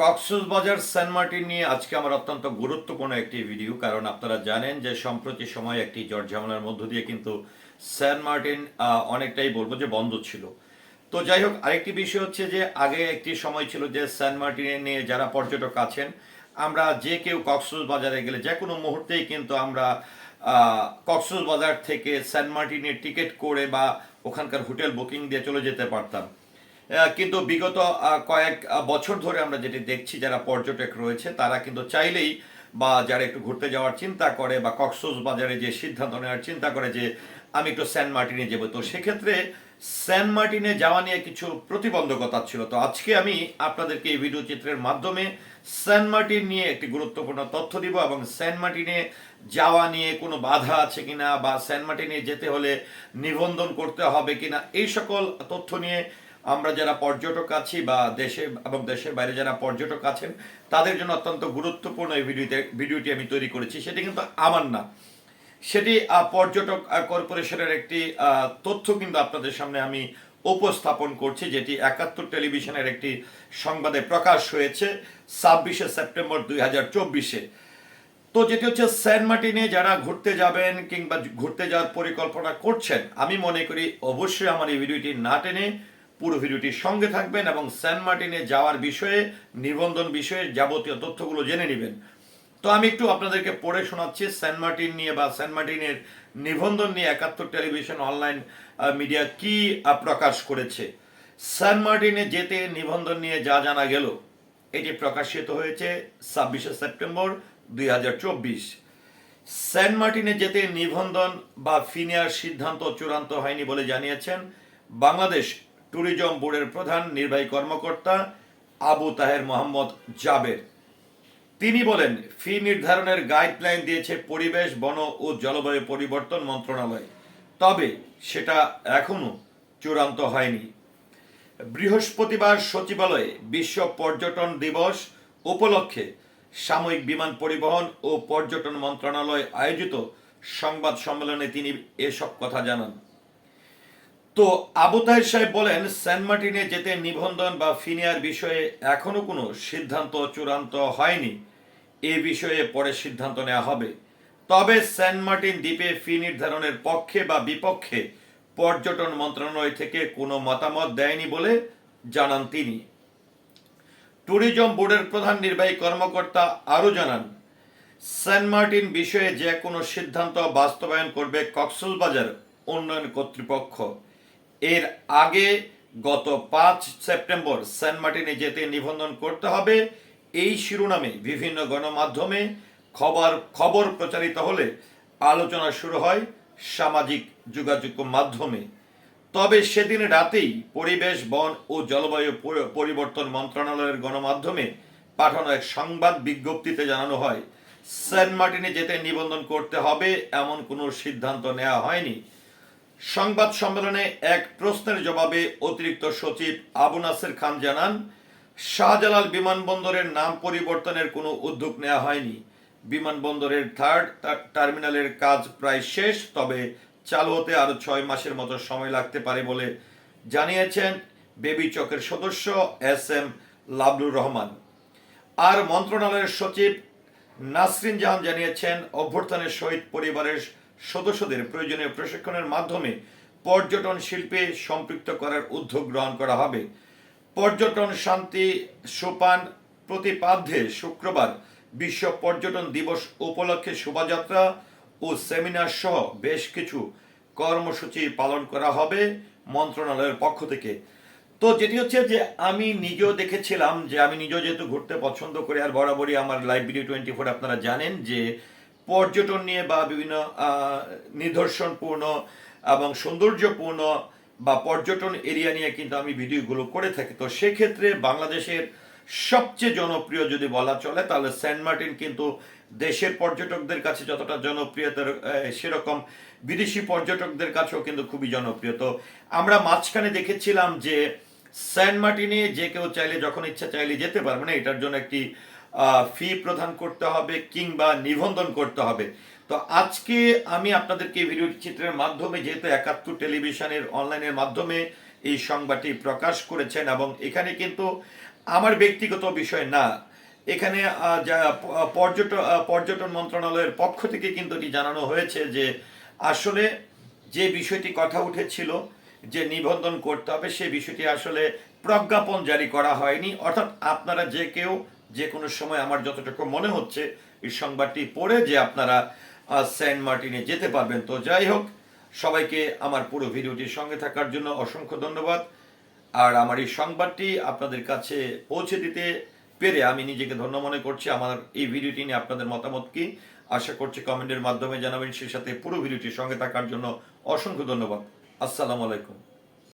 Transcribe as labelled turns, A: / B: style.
A: Cox's Bazar Saint Martin নিয়ে আজকে আমার অত্যন্ত গুরুত্বপূর্ণ একটি ভিডিও, কারণ আপনারা জানেন যে সম্প্রতি সময় একটি জ্বর ঝামেলার মধ্য দিয়ে কিন্তু সেন্ট মার্টিন অনেকটাই বলব যে বন্ধ ছিল। তো যাই হোক, আরেকটি বিষয় হচ্ছে যে আগে একটি সময় ছিল যে সেন্ট মার্টিনে নিয়ে যারা পর্যটক আছেন, আমরা যে কেউ কক্সবাজারে গেলে যে কোনো মুহূর্তেই কিন্তু আমরা কক্সবাজার থেকে সেন্ট মার্টিনের টিকিট করে বা ওখানকার হোটেল বুকিং দিয়ে চলে যেতে পারতাম। কিন্তু বিগত কয়েক বছর ধরে আমরা যেটি দেখছি, যারা পর্যটক রয়েছে, তারা কিন্তু চাইলেই বা যারা একটু ঘুরতে যাওয়ার চিন্তা করে বা কক্সবাজারে যে সিদ্ধান্ত নেওয়ার চিন্তা করে যে আমি একটু সেন্ট মার্টিনে যাব, তো সেক্ষেত্রে সেন্ট মার্টিনে যাওয়া নিয়ে কিছু প্রতিবন্ধকতা ছিল। তো আজকে আমি আপনাদেরকে এই ভিডিও চিত্রের মাধ্যমে সেন্ট মার্টিন নিয়ে একটি গুরুত্বপূর্ণ তথ্য দিব এবং সেন্ট মার্টিনে যাওয়া নিয়ে কোনো বাধা আছে কিনা বা সেন্ট মার্টিনে যেতে হলে নিবন্ধন করতে হবে কিনা, এই সকল তথ্য নিয়ে আমরা যারা পর্যটক আছি বা দেশে এবং দেশের বাইরে যারা পর্যটক আছেন, তাদের জন্য অত্যন্ত গুরুত্বপূর্ণ এই ভিডিওতে, ভিডিওটি আমি তৈরি করেছি। সেটি কিন্তু আমার না। সেটি পর্যটক কর্পোরেশনের একটি তথ্য কিন্তু আপনাদের সামনে আমি উপস্থাপন করছি, যেটি একাত্তর টেলিভিশনের একটি সংবাদে প্রকাশ হয়েছে ছাব্বিশে সেপ্টেম্বর দুই হাজার চব্বিশে। তো যেটি হচ্ছে সেন্ট মার্টিনে যারা ঘুরতে যাবেন কিংবা ঘুরতে যাওয়ার পরিকল্পনা করছেন, আমি মনে করি অবশ্যই আমার এই ভিডিওটি না টেনে পুরো ভিডিওটির সঙ্গে থাকবেন এবং সেন্ট মার্টিনে যাওয়ার বিষয়ে, নিবন্ধন বিষয়ে যাবতীয় তথ্যগুলো জেনে নেবেন। তো আমি একটু আপনাদেরকে পড়ে শোনাচ্ছি সেন্ট মার্টিন নিয়ে বা সেন্ট মার্টিনের নিবন্ধন নিয়ে একাত্তর টেলিভিশন অনলাইন মিডিয়া কি প্রকাশ করেছে। সেন্ট মার্টিনে যেতে নিবন্ধন নিয়ে যা জানা গেল, এটি প্রকাশিত হয়েছে ছাব্বিশে সেপ্টেম্বর দুই সেন্ট মার্টিনে যেতে নিবন্ধন বা ফি নেওয়ার সিদ্ধান্ত চূড়ান্ত হয়নি বলে জানিয়েছেন বাংলাদেশ ট্যুরিজম বোর্ডের প্রধান নির্বাহী কর্মকর্তা আবু তাহের মোহাম্মদ জাবের। তিনি বলেন, ফি নির্ধারণের গাইডলাইন দিয়েছে পরিবেশ, বন ও জলবায়ু পরিবর্তন মন্ত্রণালয়। তবে সেটা এখনও চূড়ান্ত হয়নি। বৃহস্পতিবার সচিবালয়ে বিশ্ব পর্যটন দিবস উপলক্ষে সাময়িক বিমান পরিবহন ও পর্যটন মন্ত্রণালয় আয়োজিত সংবাদ সম্মেলনে তিনি এসব কথা জানান। তো আবু তাহের সাহেব বলেন, সেন্ট মার্টিনে যেতে নিবন্ধন বা ফিনিয়ার বিষয়ে এখনও কোনো সিদ্ধান্ত চূড়ান্ত হয়নি। এ বিষয়ে পরে সিদ্ধান্ত নেওয়া হবে। তবে সেন্ট মার্টিন দ্বীপে ফি নির্ধারণের পক্ষে বা বিপক্ষে পর্যটন মন্ত্রণালয় থেকে কোনো মতামত দেয়নি বলে জানান তিনি। ট্যুরিজম বোর্ডের প্রধান নির্বাহী কর্মকর্তা আরও জানান, সেন্ট মার্টিন বিষয়ে যে কোনো সিদ্ধান্ত বাস্তবায়ন করবে কক্সবাজার উন্নয়ন কর্তৃপক্ষ। এর আগে গত পাঁচ সেপ্টেম্বর সেন্ট মার্টিনে যেতে নিবন্ধন করতে হবে। এই শিরোনামে বিভিন্ন গণমাধ্যমে খবর খবর প্রচারিত হলে আলোচনা শুরু হয় সামাজিক যোগাযোগ মাধ্যমে। তবে সেদিন রাতেই পরিবেশ, বন ও জলবায়ু পরিবর্তন মন্ত্রণালয়ের গণমাধ্যমে পাঠানো এক সংবাদ বিজ্ঞপ্তিতে জানানো হয়, সেন্ট মার্টিনে যেতে নিবন্ধন করতে হবে এমন কোনো সিদ্ধান্ত নেওয়া হয়নি। সংবাদ সম্মেলনে এক প্রশ্নের জবাবে অতিরিক্ত সচিব আবু নাসের খান জানান, শাহজালাল বিমানবন্দরের নাম পরিবর্তনের কোনো উদ্যোগ নেওয়া হয়নি। বিমানবন্দরের থার্ড টার্মিনালের কাজ প্রায় শেষ, তবে চালু হতে আরও ছয় মাসের মতো সময় লাগতে পারে বলে জানিয়েছেন বেবি চকের সদস্য এস এম লাবলুর রহমান। আর মন্ত্রণালয়ের সচিব নাসরিন জাহান জানিয়েছেন, অভ্যর্থনের সহিত পরিবারের সদস্যদের প্রয়োজনীয় প্রশিক্ষণের মাধ্যমে পর্যটন শিল্পে সম্পৃক্ত করার উদ্যোগ গ্রহণ করা হবে। পর্যটন শান্তি সোপান প্রতিপাদ্যে শুক্রবার বিশ্ব পর্যটন দিবস উপলক্ষে শোভাযাত্রা ও সেমিনার সহ বেশ কিছু কর্মসূচি পালন করা হবে মন্ত্রণালয়ের পক্ষ থেকে। তো যেটি হচ্ছে যে আমি নিজেও দেখেছিলাম যে আমি নিজেও যেহেতু ঘুরতে পছন্দ করি, আর বরাবরই আমার লাইব্রেরি টোয়েন্টি ফোর আপনারা জানেন যে পর্যটন নিয়ে বা বিভিন্ন নিদর্শনপূর্ণ এবং সৌন্দর্যপূর্ণ বা পর্যটন এরিয়া নিয়ে কিন্তু আমি ভিডিওগুলো করে থাকি। তো সেক্ষেত্রে বাংলাদেশের সবচেয়ে জনপ্রিয় যদি বলা চলে, তাহলে সেন্ট মার্টিন কিন্তু দেশের পর্যটকদের কাছে যতটা জনপ্রিয়তার সেরকম বিদেশি পর্যটকদের কাছেও কিন্তু খুবই জনপ্রিয়। তো আমরা মাঝখানে দেখেছিলাম যে সেন্ট মার্টিনে যে কেউ চাইলে, যখন ইচ্ছা চাইলে যেতে পারবে না, এটার জন্য একটি ফি প্রদান করতে হবে কিংবা নিবন্ধন করতে হবে। তো আজকে আমি আপনাদেরকে ভিডিও চিত্রের মাধ্যমে, যেহেতু একাত্তর টেলিভিশনের অনলাইনের মাধ্যমে এই সংবাদটি প্রকাশ করেছেন এবং এখানে কিন্তু আমার ব্যক্তিগত বিষয় না, এখানে পর্যটন পর্যটন মন্ত্রণালয়ের পক্ষ থেকে কিন্তু এটি জানানো হয়েছে যে আসলে যে বিষয়টি কথা উঠেছিল, যে নিবন্ধন করতে হবে সেই বিষয়টি আসলে প্রজ্ঞাপন জারি করা হয়নি। অর্থাৎ আপনারা যে কেউ যে কোনো সময় আমার যতটুকু মনে হচ্ছে, এই সংবাদটি পড়ে যে আপনারা সেন্ট মার্টিনে যেতে পারবেন। তো যাই হোক, সবাইকে আমার পুরো ভিডিওটির সঙ্গে থাকার জন্য অসংখ্য ধন্যবাদ। আর আমার এই সংবাদটি আপনাদের কাছে পৌঁছে দিতে পেরে আমি নিজেকে ধন্য মনে করছি। আমার এই ভিডিওটি নিয়ে আপনাদের মতামত কি? আশা করছি কমেন্টের মাধ্যমে জানাবেন। সেই সাথে পুরো ভিডিওটির সঙ্গে থাকার জন্য অসংখ্য ধন্যবাদ। আসসালামু আলাইকুম।